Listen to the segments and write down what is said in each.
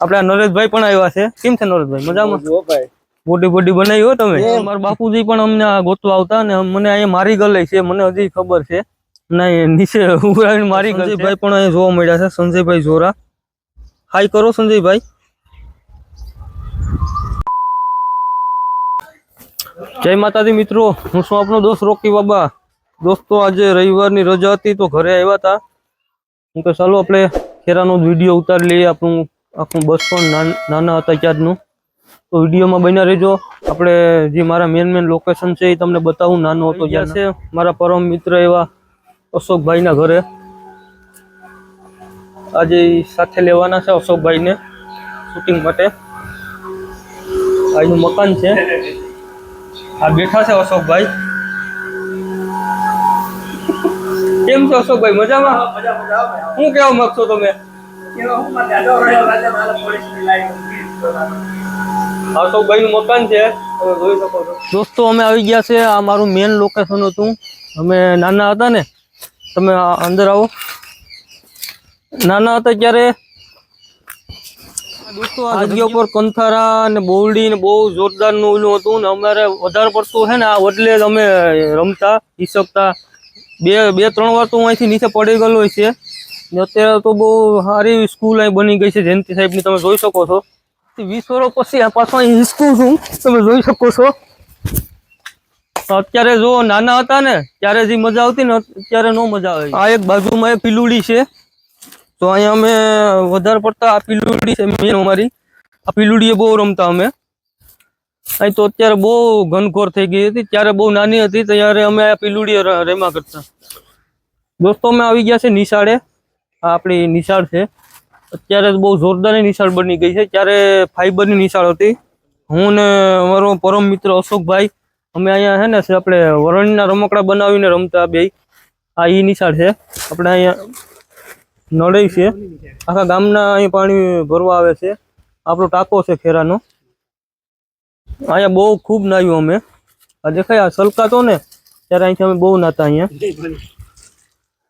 આપડે નરેશભાઈ પણ આવ્યા છે. કેમ છે નરેશભાઈ? મજામાં? જો ભાઈ. બોડી બોડી બનાવી હો તમે? મારા બાપુજી પણ અમને ગોતવા આવતા ને મને અહીંયા મારી ગલે છે મને હજી ખબર છે. ના નીચે ઉભરાઈને મારી સંજયભાઈ પણ અહીંયા જોવા મળ્યા છે સંજયભાઈ જોરા. હાઈ કરો સંજયભાઈ. જય માતાજી મિત્રો હું છું આપણો દોસ્ત રોકી બાબા. દોસ્તો આજે રવિવારની રજા હતી તો ઘરે આવ્યા હતા હું કે ચાલો આપણે ખેરાનો વીડિયો ઉતારી લઈએ આપણું આખું બસો નાન- નાના હતા ત્યારનું. તો વિડીયોમાં બન્યા રહેજો. આપણે જે મારા મેન મેન લોકેશન છે એ તમને બતાવું. નાનો હતો જ્યાં છે. મારા પરમ મિત્ર એવા અશોકભાઈના ઘરે. આજે સાથે લેવાના છે અશોકભાઈને શૂટિંગ માટે. આજનું મકાન છે. આ બેઠા છે અશોકભાઈ. કેમ છો અશોકભાઈ? મજામાં? શું કહેવા માંગશો તમે? અશોકભાઈ નું મકાન છે. તમે જોઈ શકો છો. દોસ્તો અમે આવી ગયા છે આ મારું મેન લોકેશન હતું. અમે નાના હતા ને તમે આ અંદર આવો. નાના હતા ત્યારે દોસ્તો આ જગ્યા ઉપર કંથારા અને બોવડી ને બહુ જોરદારનું ઓલું હતું ને અમારે વધારે પડતું છે ને આ વડલે જ અમે રમતા હિસકતા બે બે ત્રણ વાર તો હું અહીંથી નીચે પડી ગયેલો છે. ને અત્યારે તો બહુ સારી સ્કૂલ અહીં બની ગઈ છે. જયંતિ સાહેબની તમે જોઈ શકો છો. વીસ વર્ષ પછી આ પાછો અહીં હિસકું છું. તમે જોઈ શકો છો. અત્યારે જો નાના હતા ને, ત્યારે જે મજા આવતી ને અત્યારે નો મજા આવે. આ એક બાજુમાં એ પીલુડી છે. તો અહીંયા અમે વધારે પડતા આ પીલુડી છે મેન અમારી. આ પીલુડીએ બહુ રમતા અમે. અહીં તો અત્યારે બહુ ઘનઘોર થઈ ગઈ હતી. ત્યારે બહુ નાની હતી. ત્યારે અમે આ પીલુડી રેમા કરતા. દોસ્તો અમે આવી ગયા છે નિશાળે. આ આપણી નિશાળ છે. અત્યારે તો બહુ જોરદાર નિશાળ બની ગઈ છે. ત્યારે ફાઈબરની નિશાળ હતી. હું ને અમારો પરમ મિત્ર અશોકભાઈ, અમે અહીંયા છે ને છે આપણે વરણના રમકડા બનાવીને રમતા બે. આ ઈ નિશાળ છે. આપણે અહીંયા નળઈ છે. આખા ગામના અહીં પાણી ભરવા આવે છે. આપણો ટાંકો છે ખેરાનો. અહીંયા બહુ ખૂબ નાહ્યું અમે. આ દેખાય, આ સલકાતો ને, ત્યારે અહીંથી અમે બહુ નાતા અહીંયા.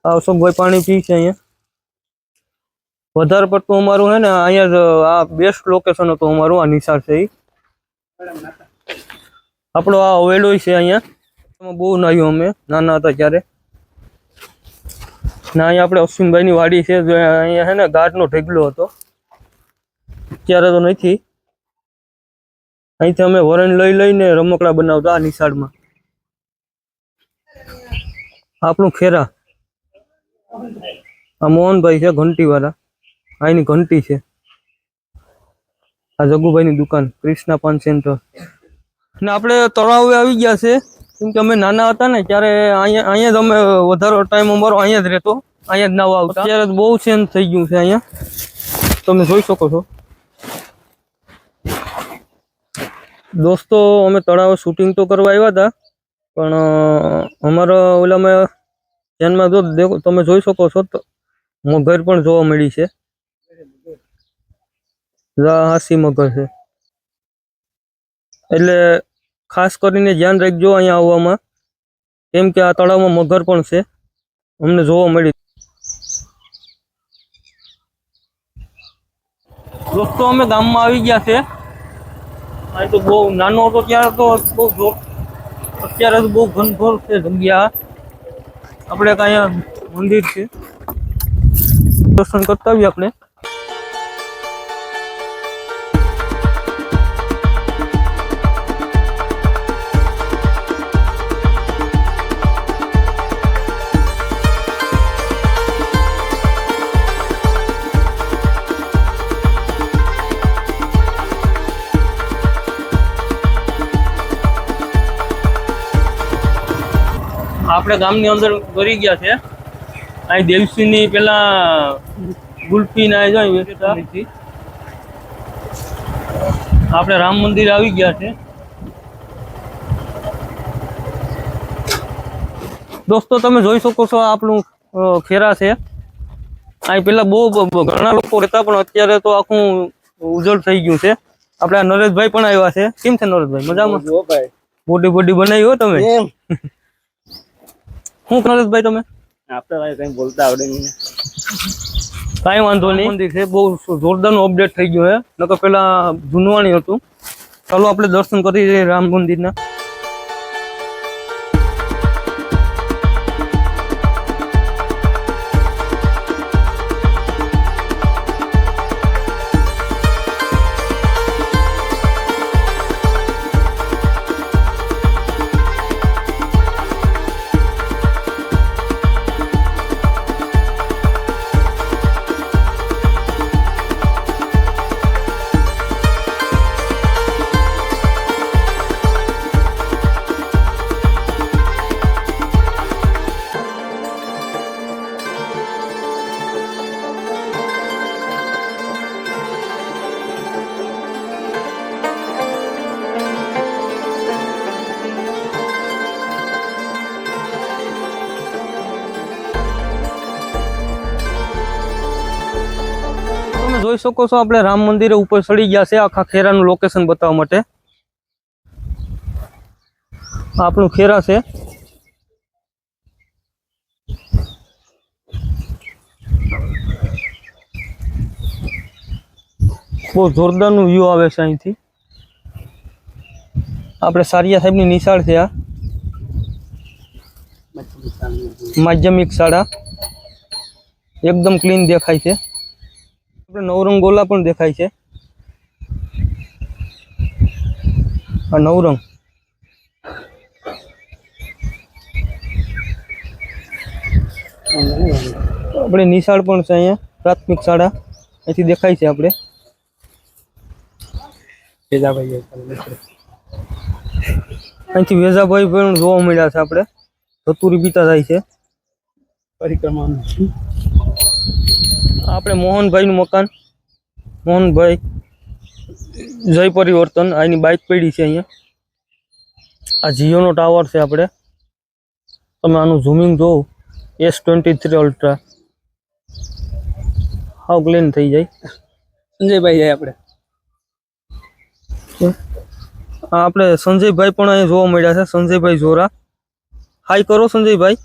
આ અશોકભાઈ પાણી પી છે અહીંયા. વધારે પડતું અમારું છે ને, અહીંયા આ બેસ્ટ લોકેશન હતું અમારું, આ નિશાળ છે આપણો આ હવેલો છે અહીંયા. એમાં બહુ નાહ્યું અમે, નાના હતા ત્યારે. ના અહીંયા આપણે અશ્વિનભાઈની વાડી છે અહીંયા છે ને ગાઢનો ઢેગલો હતો. અત્યારે તો નથી. અહીંથી અમે વરણ લઈ લઈને રમકડા બનાવતા આ નિશાળમાં. આપણું ખેરા. આ મોહનભાઈ છે ઘંટી વાળા અહીંની ઘંટી છે. આ જગુભાઈની દુકાન ક્રિષ્ના પાન સેન્ટર ને આપણે તળાવે આવી ગયા છે. કેમ કે અમે નાના હતા ને, ત્યારે અહીંયા અહીંયા જ અમે વધારે ટાઈમ અમારો અહીંયા જ રહેતો. અહીંયા જ નાવા આવતા. અત્યારે બહુ ચેન્જ થઈ ગયું છે અહીંયા. તમે જોઈ શકો છો. દોસ્તો, અમે તળાવ શૂટિંગ તો કરવા આવ્યા હતા, પણ અમારા ઓલામાં ધ્યાનમાં જો દેખો તમે જોઈ શકો છો તો મગર પણ જોવા મળી છે. હાસી મગર છે. એટલે ખાસ કરીને ધ્યાન રાખજો અહીંયા આવવામાં. કેમ કે આ તળાવમાં મગર પણ છે. અમને જોવા મળી દોસ્તો, અમે ગામમાં આવી ગયા છે. અહીં તો બહુ નાનો હતો ત્યારે તો બહુ અત્યારે તો બહુ ઘનઘોર છે જગ્યા. આપણે કાંઈ મંદિર છે. દર્શન કરતા આવીએ આપણે. આપણે ગામની અંદર કરી ગયા છે. અહીં દેવસીની પેલા ગુલ્ફી ના જો આપણે રામ મંદિર આવી ગયા છે. દોસ્તો તમે જોઈ શકો છો આપણું ખેરા છે. અહીં પેલા બહુ ઘણા લોકો રહેતા પણ અત્યારે તો આખું ઉજળ થઈ ગયું છે. આપણે નરેશભાઈ પણ આવ્યા છે. કેમ છે નરેશભાઈ? મજામાં? બોડી બોડી બનાવી હો તમે. શું નરેશભાઈ તમે? આપણે ભાઈ કઈ બોલતા આવડે નહીં. કાંઈ વાંધો નહીં. મંદિર છે બહુ જોરદારનું અપડેટ થઈ ગયું છે. નકર પેલા જૂનવાણી હતું. ચાલો આપણે દર્શન કરી લઈએ રામ મંદિરના. જોઈ શકો છો, આપણે રામ મંદિરે ઉપર ચડી ગયા છે, આખા ખેરાનું લોકેશન બતાવવા માટે. આપણું ખેરા છે. બહુ જોરદારનું વ્યૂ આવે છે અહીંથી. આપણે સારિયા સાહેબની નિશાળ છે આ. માધ્યમિક શાળા. એકદમ ક્લીન દેખાય છે. આપણે નવરંગ ગોલા પણ દેખાય છે. આ નવરંગ આપણે નિશાળ પણ છે અહીંયા પ્રાથમિક શાળા. અહીંથી દેખાય છે આપણે. અહીંથી વેજાભાઈ પણ જોવા મળ્યા છે આપણે. ધતુરી પીતા થાય છે. પરિક્રમા આપણે મોહનભાઈનું મકાન. મોહનભાઈ જય પરિવર્તન આની બાઇક પડી છે અહીંયા. આ જીઓનો ટાવર છે આપણે. તમે આનું ઝૂમિંગ જોવો. S twenty three ultra how clean થઈ જાય. સંજયભાઈ જાય આપણે. આપણે સંજયભાઈ પણ અહીંયા જોવા મળ્યા છે. સંજયભાઈ જોરા. હાઈ કરો સંજયભાઈ.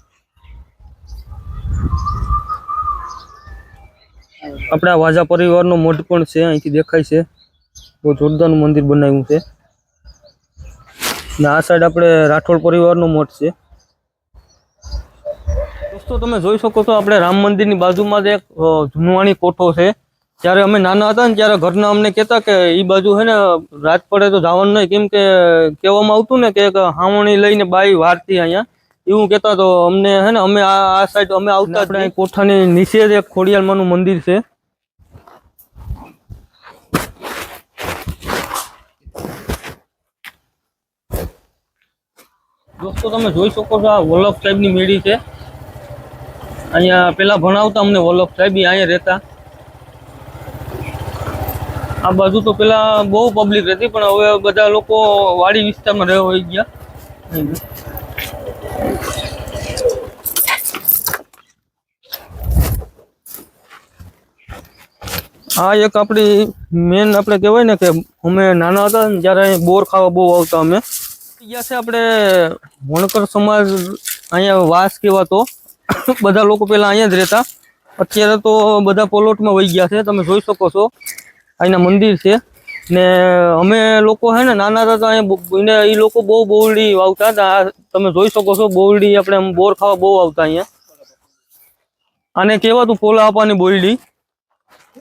આપણે વાજા પરિવારનો મઠ પણ છે અહીંથી દેખાય છે. બહુ જોરદારનું મંદિર બનાવ્યું છે. ને આ સાઈડ આપણે રાઠોડ પરિવારનો મઠ છે. દોસ્તો તમે જોઈ શકો છો આપણે રામ મંદિરની બાજુમાં જ એક જૂનવાણી કોઠો છે. જ્યારે અમે નાના હતા ને ત્યારે ઘરના અમને કહેતા કે એ બાજુ છે ને રાત પડે તો જવાનું નહીં. કેમ કે કહેવામાં આવતું ને કે એક હાવણી લઈને બાઈ વારતી અહીંયા. એવું કહેતા તો અમને હે ને અમે આ આ સાઈડ અમે આવતા આપણે કોઠાની નીચે જ એક ખોડિયાલમાનું મંદિર છે. દોસ્તો, તમે જોઈ શકો છો આ વલ્લભ સાહેબની મેળી છે. અહીંયા પેલા ભણાવતા અમને વલ્લભ સાહેબ ઈ અહીંયા રહેતા. આ બાજુ તો પેલા બહુ પબ્લિક રહેતી, પણ હવે બધા લોકો વાડી વિસ્તારમાં રહેવા હોઈ ગયા. આ એક આપણી મેન આપણે કહેવાય ને કે અમે નાના હતા ને જ્યારે અહીં બોર ખાવા બહુ આવતા અમે. આપણે વણકર સમાજ અહીંયા વાસ કહેવાતો. બધા લોકો પહેલાં અહીંયા જ રહેતા. અત્યારે તો બધા પોલોટમાં વહી ગયા છે, તમે જોઈ શકો છો. અહીંના મંદિર છે. ને અમે લોકો હે ને, નાના હતા તો અહીંયા એ લોકો બહુ બોરડી વાવતા હતા. તમે જોઈ શકો છો બોરડી આપણે બોર ખાવા બહુ આવતા અહીંયા. આને કહેવાતું પોલા આપવાની બોયડી.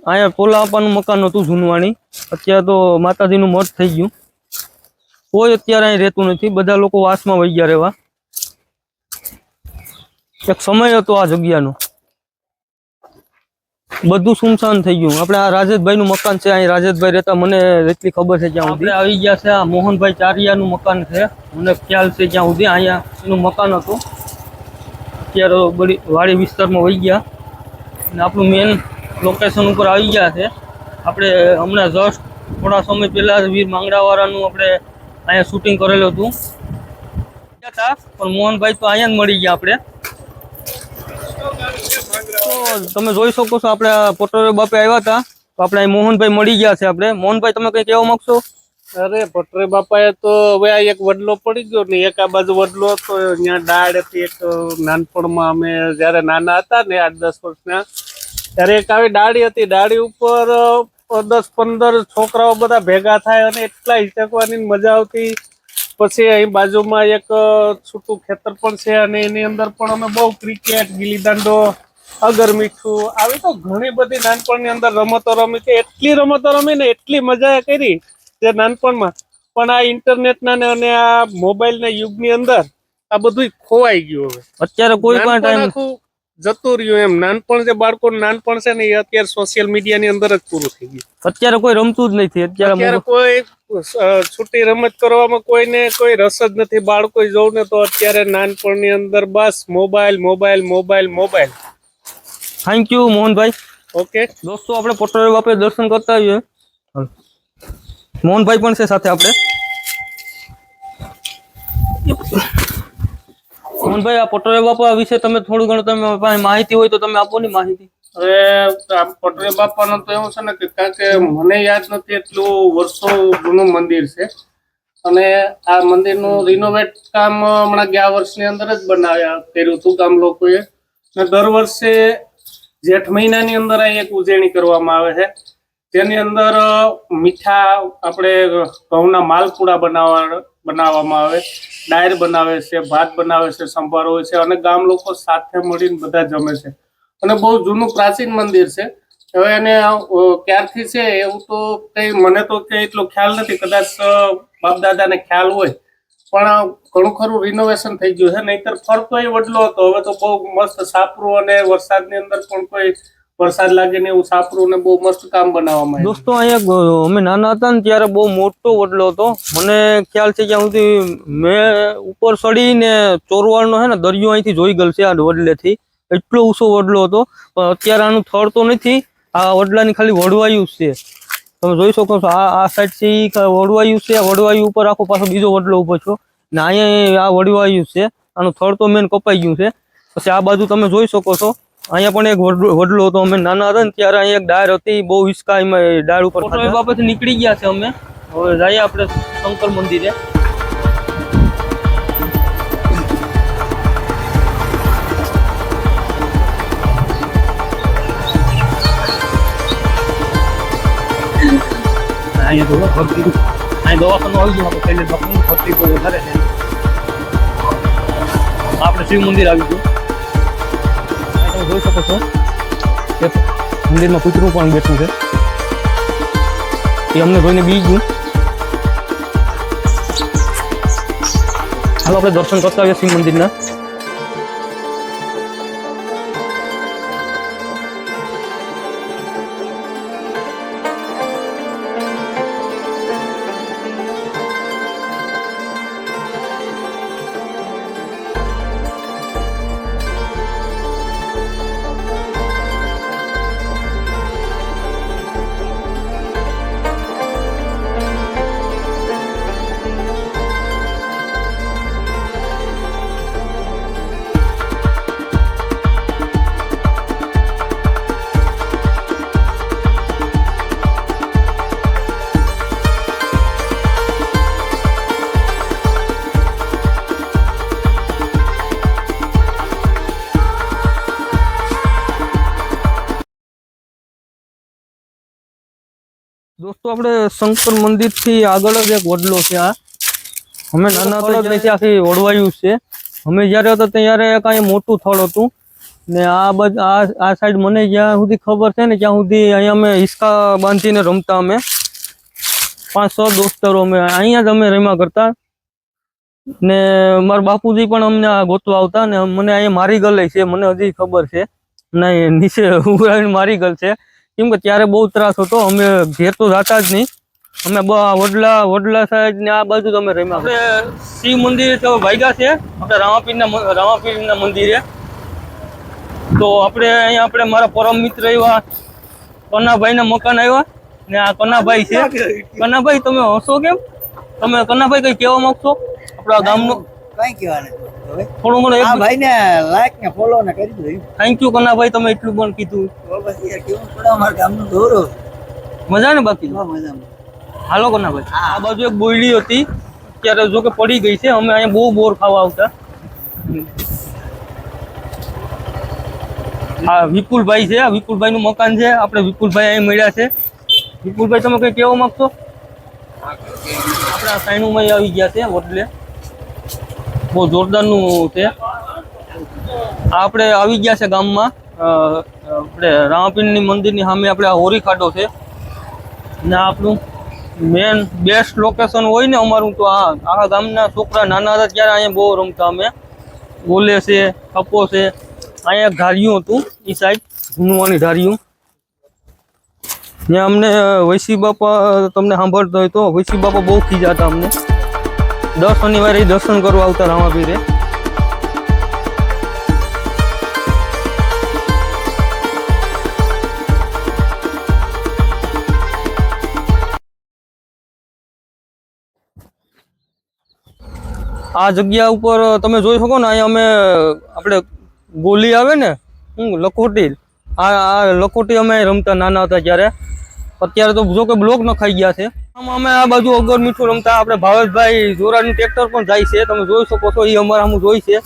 અહીંયા પોલા આપવાનું મકાન હતું જૂનવાણી. અત્યારે તો માતાજીનું મઠ થઈ ગયું. કોઈ અત્યારે અહીં રહેતું નથી. બધા લોકો વાસમાં વહી ગયા રહેવા. એક સમય હતો આ જગ્યાનો. બધું સુમસાન થઈ ગયું. આપણે આ રાજેશભાઈ નું મકાન છે. અહીં રાજેશભાઈ રહેતા. મને એટલી ખબર છે જ્યાં સુધી. આવી ગયા છે. આ મોહનભાઈ ચારિયાનું મકાન છે. મને ખ્યાલ છે જ્યાં સુધી. અહીંયા એનું મકાન હતું. અત્યારે બધી વાડી વિસ્તારમાં વહી ગયા. અને આપણું મેન લોકેશન ઉપર આવી ગયા છે. આપણે હમણાં જસ્ટ થોડા સમય પહેલા વીર માંગડાવાળાનું આપણે અહીંયા શૂટિંગ કરેલું હતું. પણ મોહનભાઈ તો અહીંયા જ મળી ગયા આપણે. તમે જોઈ શકો છો, આપણે પટોરે પોટરે બાપે આવ્યા હતા. તો આપણે અહીં મોહનભાઈ મળી ગયા છે આપણે. મોહનભાઈ, તમે કઈ કહેવા માંગશો? અરે ભટ્ટરે બાપાએ તો હવે આ એક વડલો પડી ગયો ને, એક આ બાજુ વડલો હતો ત્યાં ડાળ હતી, એક નાનપણમાં અમે જ્યારે નાના હતા ને, આઠ દસ વર્ષના, ત્યારે એક આવી ડાળી હતી. ડાળી ઉપર દસ પંદર છોકરાઓ બધા ભેગા થાય અને એટલા હિચકવાની મજા આવતી. પછી અહીં બાજુમાં એક છૂટું ખેતર પણ છે અને એની અંદર પણ અમે બહુ ક્રિકેટ ગીલી દાંડો અગર મીઠું આવી તો ઘણી બધી નાનપણની અંદર રમતો રમી છે. એટલી રમતો રમી ને એટલી મજા કરી જે નાનપણમાં. પણ આ ઇન્ટરનેટના ને અને આ મોબાઈલના યુગની અંદર આ બધું ખોવાઈ ગયું હવે. અત્યારે કોઈ પણ ટાઈમ જતું રહ્યું એમ. નાનપણ જે બાળકો નાનપણ છે ને એ અત્યારે સોશિયલ મીડિયા ની અંદર જ પૂરું થઈ ગયું. અત્યારે કોઈ રમતું જ નથી. અત્યારે કોઈ છૂટી રમત કરવામાં કોઈને કોઈ રસ જ નથી. બાળકો જોઉં ને તો અત્યારે નાનપણની અંદર બસ mobile mobile mobile mobile. Thank you Mohanbhai. Okay દોસ્તો આપણે પોટોરી બાપે દર્શન કરતા આવીએ. મોહનભાઈ પણ છે સાથે આપણે. મોહનભાઈ, આ પટોળે બાપા વિશે તમે થોડું ઘણું તમે પાસે માહિતી હોય તો તમે આપો ને માહિતી. હવે આ પટોળી બાપાનું તો એવું છે ને કે કારણ કે મને યાદ નથી એટલું વર્ષો જૂનું મંદિર છે. અને આ મંદિરનું રિનોવેટ કામ હમણાં ગયા વર્ષની અંદર જ બનાવ્યા, કર્યું હતું ગામ લોકોએ. અને દર વર્ષે જેઠ મહિનાની અંદર અહીં એક ઉજવણી કરવામાં આવે છે. તેની અંદર મીઠા આપણે ઘઉંના માલપુડા બનાવવા બનાવવામાં આવે. ડાયર બનાવે છે, ભાત બનાવે છે, સંભારો હોય છે અને ગામ લોકો સાથે મળીને બધા જમે છે. અને બહુ જૂનું પ્રાચીન મંદિર છે. હવે એને ક્યારથી છે એવું તો કઈ મને તો કઈ એટલો ખ્યાલ નથી. કદાચ બાપ દાદાને ખ્યાલ હોય. પણ ઘણું ખરું રિનોવેશન થઈ ગયું છે. નહીતર એ વડલો હતો. હવે તો બહુ મસ્ત સાપરું અને વરસાદની અંદર પણ કોઈ વરસાદ લાગે ને એવું સાપરું ને બહુ મસ્ત કામ બનાવવામાં દોસ્તો અહીંયા અમે નાના હતા ને ત્યારે બહુ મોટો વડલો હતો. મને ખ્યાલ છે જ્યાં સુધી મેં ઉપર ચડીને ચોરવાડનો હે ને દરિયો અહીંથી જોઈ ગયેલ છે આ વડલેથી. એટલો ઊંચો વડલો હતો. પણ અત્યારે આનું થળ તો નથી. આ વડલાની ખાલી વડવાયું છે. તમે જોઈ શકો છો, આ આ સાઈડ છે ઈ કા વડવાયું છે. આ વડવાયું ઉપર આખો પાછો બીજો વડલો ઊભો છો ને અહીંયા આ વડવાયું છે. આનું થળ તો મેન કપાઈ ગયું છે. પછી આ બાજુ તમે જોઈ શકો છો અહીંયા પણ એક વડલો વડલો હતો. અમે નાના હતા ને ત્યારે અહીંયા એક ડાળ હતી. બહુ હિસકા એમાં એ ડાળ ઉપર એ બાબતે નીકળી ગયા છે અમે. હવે જઈએ આપણે શંકર મંદિરે. અહીંયા તો ભક્તિ અહીં દવાખાનું આવી ગયું. આપણે શૈલેષ બાપુનું ભક્તિ બહુ વધારે છે. આપણે શિવ મંદિર આવી ગયું. અહીં તમે જોઈ શકો છો કે મંદિરમાં કૂતરું પણ બેઠું છે એ અમને જોઈને બી ગયું હાલો આપણે દર્શન કરતા આવીએ શિવ મંદિરના દોસ્તો આપણે શંકર મંદિરથી આગળ જ એક વડલો છે આ. અમે નાના હતા ત્યાંથી આખી વડવાયું છે. અમે જ્યારે હતા ત્યારે કાંઈ મોટું થળ હતું. ને આ બધ આ આ સાઈડ મને જ્યાં સુધી ખબર છે ને ત્યાં સુધી અહીંયા અમે હિસકા બાંધીને રમતા અમે. પાંચ છ દોસ્તરો અમે અહીંયા જ અમે રમ્યા કરતા. ને મારા બાપુજી પણ અમને આ ગોતવા આવતા ને મને અહીંયા મારી ગલે છે મને હજી ખબર છે. નહીં નીચે ઉભરાઈને મારી ગલ છે. કેમ કે ત્યારે બહુ ત્રાસ હતો અમે ઘેર તો જતા જ નહીં. અમે બ- વડલા વડલા સાઈડ ને આ બાજુ અમે રમ્યા આપણે શિવ મંદિર તો ભાગ્યા છે આપણે રામાપીરના રામાપીર રામાપીરના મંદિરે. તો આપણે અહીંયા આપણે મારા પરમ મિત્ર એવા કનાભાઈના મકાન આવ્યા ને આ કનાભાઈ છે. કનાભાઈ તમે હસો કેમ? તમે કનાભાઈ કઈ કહેવા માંગશો? આપણા ગામનું કઈ કહેવા નથી. હવે. થોડું મને આ ભાઈ ને લાઈક ને ફોલો ને કરી દીધું થેન્ક યુ કનાભાઈ તમે એટલું પણ કીધું. યાર કેવું પડે અમારા ગામનું ગૌરવ મજા ને બાકી? મજા મજામાં. હાલો કનાભાઈ આ બાજુ એક બોયડી હતી. અત્યારે જો કે પડી ગઈ છે. અમે અહીંયા બહુ બોર ખાવા આવતા. આ વિપુલભાઈ છે. આ વિપુલભાઈ નું મકાન છે. આપણે વિપુલભાઈ અહીં મળ્યા છે. વિપુલભાઈ તમે કઈ કેવા માંગશો? આપણા સાયણુમાં આવી ગયા છે વડલે. બહુ જોરદારનું છે. આપણે આવી ગયા છે ગામમાં. આપણે રામાપીરની મંદિરની સામે આપણે આ હોરી ખાડો છે. ને આપણું મેન બેસ્ટ લોકેશન હોય ને અમારું તો આ આખા ગામના છોકરા નાના હતા ત્યારે અહીંયા બહુ રમતા અમે. બોલે છે થપ્પો છે, અહીંયા ધાર્યું હતું એ સાઈડ જૂનવાની ધાર્યું. ત્યાં અમને વૈશી બાપા તમને સાંભળતો હોય તો, વૈશી બાપા બહુ ખીજાતા અમને. દર શનિવારે દર્શન કરવા આવતા રામાપીરે. આ જગ્યા ઉપર તમે જોઈ શકો ને, અહીંયા અમે, આપણે ગોલી આવે ને હું લખોટી. આ લખોટી અમે રમતા નાના હતા ત્યારે. અત્યારે તો જો કે બ્લોક નખાઈ ગયા છે. આમાં અમે આ બાજુ અગર મીઠું રમતા આપણે ભાવેશભાઈ જોરાનું ટ્રેક્ટર પણ જાય છે. તમે જોઈ શકો છો એ અમારા હું જોઈ છે.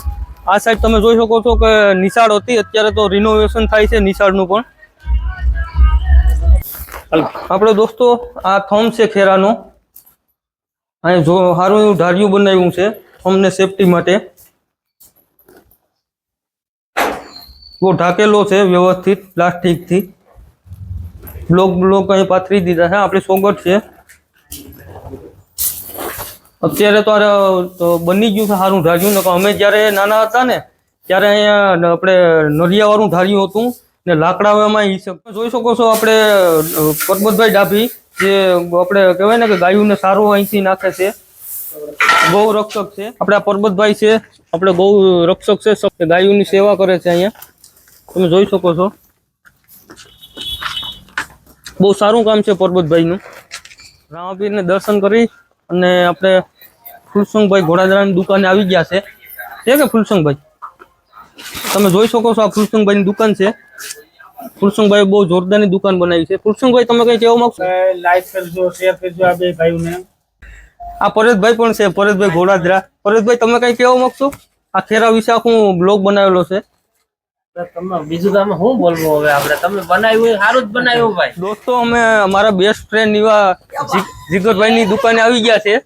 આ સાઈડ તમે જોઈ શકો છો કે નિશાળ હતી. અત્યારે તો રિનોવેશન થાય છે નિશાળનું પણ. આપણે દોસ્તો આ થમ છે ખેરાનો. અહીંયા જો સારું એવું ધાર્યું બનાવ્યું છે થમને સેફટી માટે. બહુ ઢાકેલો છે વ્યવસ્થિત પ્લાસ્ટિકથી. બ્લોક બ્લોક અહીં પાથરી દીધા છે. આપણે સોગટ છે. અત્યારે તો બની ગયું છે સારું ધાર્યું નકર અમે જ્યારે નાના હતા ને, ત્યારે અહીંયા આપણે નરિયાવાળું ધાર્યું હતું ને લાકડામાં જોઈ શકો છો આપણે પરબતભાઈ ડાભી, જે આપણે કહેવાય ને કે ગાયુંને સારું અહીંથી નાખે છે. ગૌ રક્ષક છે. આપણે આ પરબતભાઈ છે. આપણે ગૌ રક્ષક છે. ગાયોની સેવા કરે છે અહીંયા. તમે જોઈ શકો છો. બહુ સારું કામ છે પરબતભાઈનું. રામાપીરને દર્શન કરી અને આપણે ફુલસંગભાઈ ઘોડાદરાની દુકાને આવી ગયા છે. છે કે ફુલસંગભાઈ? તમે જોઈ શકો છો આ ફુલસંગભાઈની દુકાન છે. ફુલસંગભાઈ બહુ જોરદારની દુકાન બનાવી છે. ફુલસંગભાઈ તમે કઈ કહેવા માંગશો? લાઈક કરજો શેર કરજો આ બે ભાઈઓને. આ પરેશભાઈ પણ છે પરેશભાઈ ઘોડાદરા. પરેશભાઈ તમે કઈ કહેવા માંગશો? આ ખેરા વિશે આખું બ્લોગ બનાવેલો છે. બીજું તો આમાં શું બોલવું હવે આપણે? તમે બનાવ્યું સારું જ બનાવ્યું ભાઈ. દોસ્તો અમે અમારા બેસ્ટ ફ્રેન્ડ એવા જી- જીગરભાઈની દુકાને આવી ગયા છે.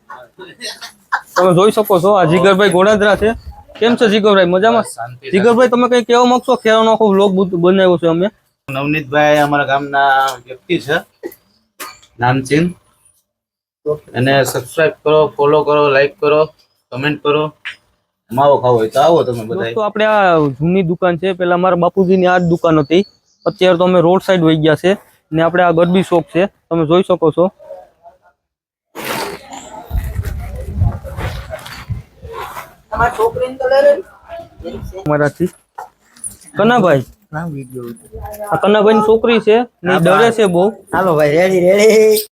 તમે જોઈ શકો છો આ જીગરભાઈ ઘોડાદરા છે. કેમ છે જીગરભાઈ? મજામાં? જીગરભાઈ તમે કઈ કહેવા માંગશો? ખેરાનો આખો બ્લોગ બનાવ્યો છે અમે. નવનીતભાઈ અમારા ગામના વ્યક્તિ છે નામચીન. એને સબસ્ક્રાઇબ કરો ફોલો કરો લાઈક કરો કમેન્ટ કરો. માવો ખાવો હોય તો આવો તમે બધા તો આપણે આ જૂની દુકાન છે. પેલા મારા બાપુજીની આ જ દુકાન હતી. અત્યારે તો અમે રોડ સાઈડ વહી ગયા છે. ને આપણે આ ગરબી શોપ છે. તમે જોઈ શકો છો. મારાથી. અમારાથી. કનાભાઈ. ના આ કનાભાઈની છોકરી છે. ડરે છે બહુ. હાલો ભાઈ રેડી રેડી